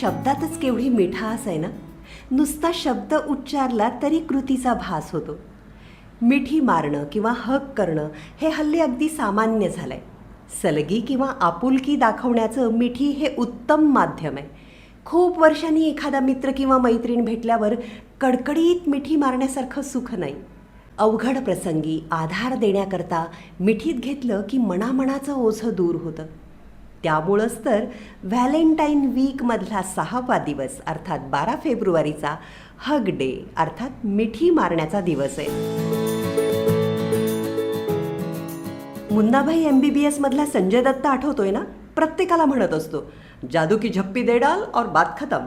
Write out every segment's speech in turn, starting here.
शब्दातच केवढी मिठास आहे ना? नुसता शब्द उच्चारला तरी कृतीचा भास होतो. मिठी मारणं किंवा हक करणं हे हल्ली अगदी सामान्य झालं आहे सलगी किंवा आपुलकी दाखवण्याचं मिठी हे उत्तम माध्यम आहे. खूप वर्षांनी एखादा मित्र किंवा मैत्रीण भेटल्यावर कडकडीत मिठी मारण्यासारखं सुख नाही. अवघड प्रसंगी आधार देण्याकरता मिठीत घेतलं की मनामनाचं ओझं दूर होतं. त्यामुळंच तर व्हॅलेंटाईन वीकमधला सहावा दिवस अर्थात बारा फेब्रुवारीचा हग डे अर्थात मिठी मारण्याचा दिवस आहे. मुन्नाभाई एम बी बी एसमधला संजय दत्त आठवतोय ना? प्रत्येकाला म्हणत असतो जादू की झप्पी दे डाल और बात खतम.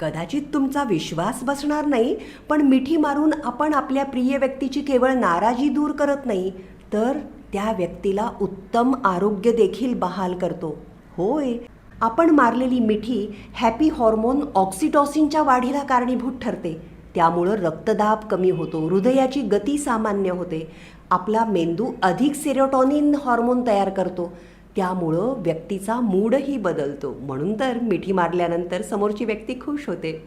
कदाचित तुमचा विश्वास बसणार नाही पण मिठी मारून आपण आपल्या प्रिय व्यक्तीची केवळ नाराजी दूर करत नाही तर त्या व्यक्तीला उत्तम आरोग्य देखील बहाल करतो. होय आपण मारलेली मिठी हॅपी हॉर्मोन ऑक्सिटॉसिनच्या वाढीला कारणीभूत ठरते. त्यामुळं रक्तदाब कमी होतो हृदयाची गती सामान्य होते. आपला मेंदू अधिक सेरोटॉनिन हॉर्मोन तयार करतो. त्यामुळं व्यक्तीचा मूडही बदलतो. म्हणून तर मिठी मारल्यानंतर समोरची व्यक्ती खुश होते.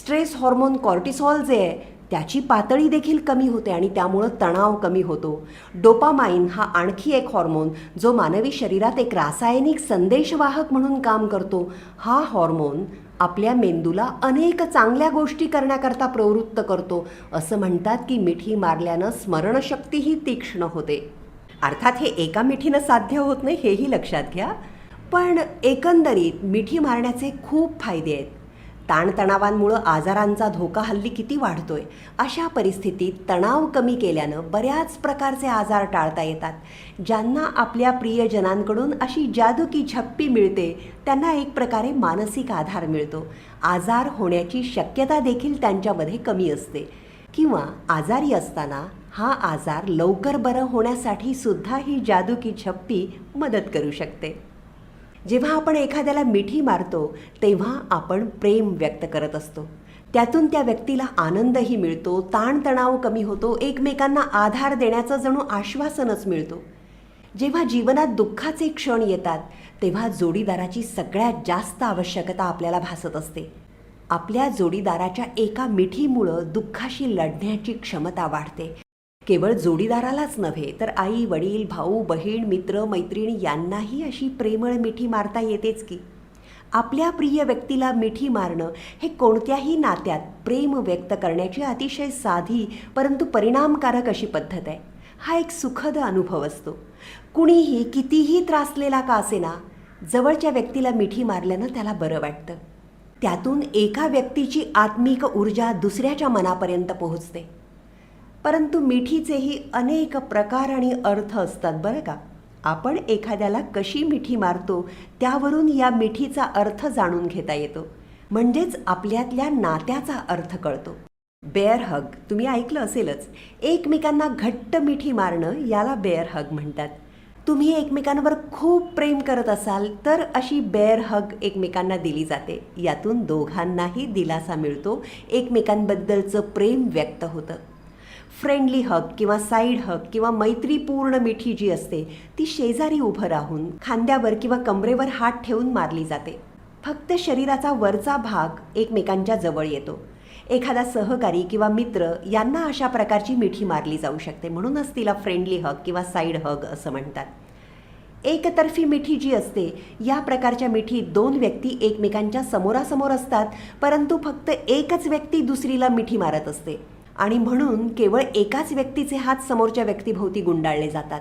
स्ट्रेस हॉर्मोन कॉर्टिसॉल जे आहे त्याची पातळी देखील कमी होते आणि त्यामुळं तणाव कमी होतो. डोपामाइन हा आणखी एक हॉर्मोन जो मानवी शरीरात एक रासायनिक संदेशवाहक म्हणून काम करतो. हा हॉर्मोन आपल्या मेंदूला अनेक चांगल्या गोष्टी करण्याकरता प्रवृत्त करतो. असं म्हणतात की मिठी मारल्यानं स्मरणशक्तीही तीक्ष्ण होते. अर्थात हे एका मिठीनं साध्य होत नाही हेही लक्षात घ्या. पण एकंदरीत मिठी मारण्याचे खूप फायदे आहेत. ताणतणावांमुळं आजारांचा धोका हल्ली किती वाढतोय अशा परिस्थितीत तणाव कमी केल्यानं बऱ्याच प्रकारचे आजार टाळता येतात. ज्यांना आपल्या प्रियजनांकडून अशी जादू की झप्पी मिळते त्यांना एक प्रकारे मानसिक आधार मिळतो. आजार होण्याची शक्यता देखील त्यांच्यामध्ये कमी असते. किंवा आजारी असताना हा आजार लवकर बरं होण्यासाठी सुद्धा ही जादू की मदत करू शकते. जेव्हा आपण एखाद्याला मिठी मारतो तेव्हा आपण प्रेम व्यक्त करत असतो. त्यातून त्या व्यक्तीला आनंदही मिळतो ताणतणाव कमी होतो एकमेकांना आधार देण्याचं जणू आश्वासनच मिळतो. जेव्हा जीवनात दुःखाचे क्षण येतात तेव्हा जोडीदाराची सगळ्यात जास्त आवश्यकता आपल्याला भासत असते. आपल्या जोडीदाराच्या एका मिठीमुळं दुःखाशी लढण्याची क्षमता वाढते. केवळ जोडीदारालाच नव्हे तर आई वडील भाऊ बहीण मित्र मैत्रिणी यांनाही अशी प्रेमळ मिठी मारता येतेच की? आपल्या प्रिय व्यक्तीला मिठी मारणं हे कोणत्याही नात्यात प्रेम व्यक्त करण्याची अतिशय साधी परंतु परिणामकारक अशी पद्धत आहे. हा एक सुखद अनुभव असतो. कुणीही कितीही त्रासलेला का असेना जवळच्या व्यक्तीला मिठी मारल्यानं त्याला बरं वाटतं. त्यातून एका व्यक्तीची आत्मिक ऊर्जा दुसऱ्याच्या मनापर्यंत पोहोचते. परंतु मिठीचेही अनेक प्रकार आणि अर्थ असतात बरं का. आपण एखाद्याला कशी मिठी मारतो त्यावरून या मिठीचा अर्थ जाणून घेता येतो. म्हणजेच आपल्यातल्या नात्याचा अर्थ कळतो. बेअर हग तुम्ही ऐकलं असेलच. एकमेकांना घट्ट मिठी मारणं याला बेअर हग म्हणतात. तुम्ही एकमेकांवर खूप प्रेम करत असाल तर अशी बेअर हग एकमेकांना दिली जाते. यातून दोघांनाही दिलासा मिळतो. एकमेकांबद्दलचं प्रेम व्यक्त होतं. फ्रेंडली हक किंवा साईड हग किंवा मैत्रीपूर्ण मिठी जी असते ती शेजारी उभं राहून खांद्यावर किंवा कमरेवर हात ठेवून मारली जाते. फक्त शरीराचा वरचा भाग एकमेकांच्या जवळ येतो. एखादा सहकारी किंवा मित्र यांना अशा प्रकारची मिठी मारली जाऊ शकते म्हणूनच तिला फ्रेंडली हग किंवा साईड हग असं म्हणतात. एकतर्फी मिठी जी असते या प्रकारच्या मिठीत दोन व्यक्ती एकमेकांच्या समोरासमोर असतात परंतु फक्त एकच व्यक्ती दुसरीला मिठी मारत असते. आणि म्हणून केवळ एकाच व्यक्तीचे हात समोरच्या व्यक्तीभोवती गुंडाळले जातात.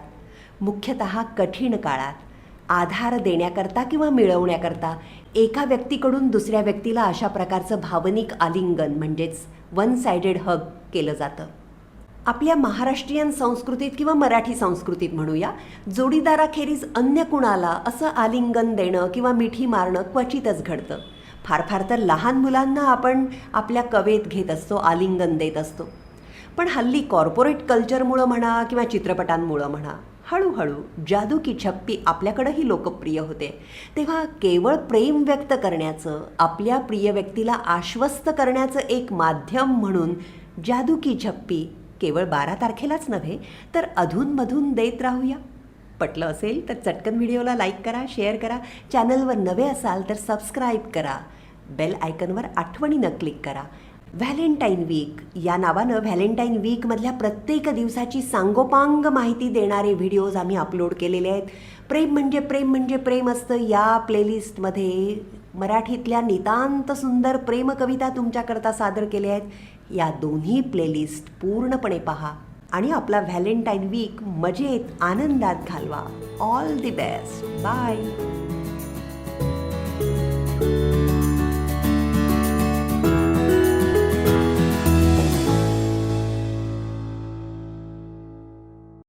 मुख्यतः कठीण काळात. आधार देण्याकरता किंवा मिळवण्याकरता एका व्यक्तीकडून दुसऱ्या व्यक्तीला अशा प्रकारचं भावनिक आलिंगन म्हणजेच वन सायडेड हग केलं जातं. आपल्या महाराष्ट्रीयन संस्कृतीत किंवा मराठी संस्कृतीत म्हणूया जोडीदाराखेरीज अन्य कुणाला असं आलिंगन देणं किंवा मिठी मारणं क्वचितच घडतं. फार फार तर लहान मुलांना आपण आपल्या कवेत घेत असतो आलिंगन देत असतो. पण हल्ली कॉर्पोरेट कल्चरमुळं म्हणा किंवा चित्रपटांमुळं म्हणा हळूहळू जादू की छप्पी आपल्याकडंही लोकप्रिय होते. तेव्हा केवळ प्रेम व्यक्त करण्याचं आपल्या प्रिय व्यक्तीला आश्वस्त करण्याचं एक माध्यम म्हणून जादू की छप्पी केवळ बारा तारखेलाच नव्हे तर अधूनमधून देत राहूया. पटलं असेल तर चटकन व्हिडिओला लाईक करा शेअर करा. चॅनलवर नवे असाल तर सबस्क्राईब करा. बेल आयकनवर आठवणीनं क्लिक करा. व्हॅलेंटाईन वीक या नावानं व्हॅलेंटाईन वीकमधल्या प्रत्येक दिवसाची सांगोपांग माहिती देणारे व्हिडिओज आम्ही अपलोड केलेले आहेत. प्रेम म्हणजे प्रेम म्हणजे प्रेम असतं या प्लेलिस्टमध्ये. मराठीतल्या नितांत सुंदर प्रेमकविता तुमच्याकरता सादर केल्या आहेत. या दोन्ही प्लेलिस्ट पूर्णपणे पहा. आणि आपला व्हॅलेंटाईन वीक मजेत आनंदात घालवा. All the best bye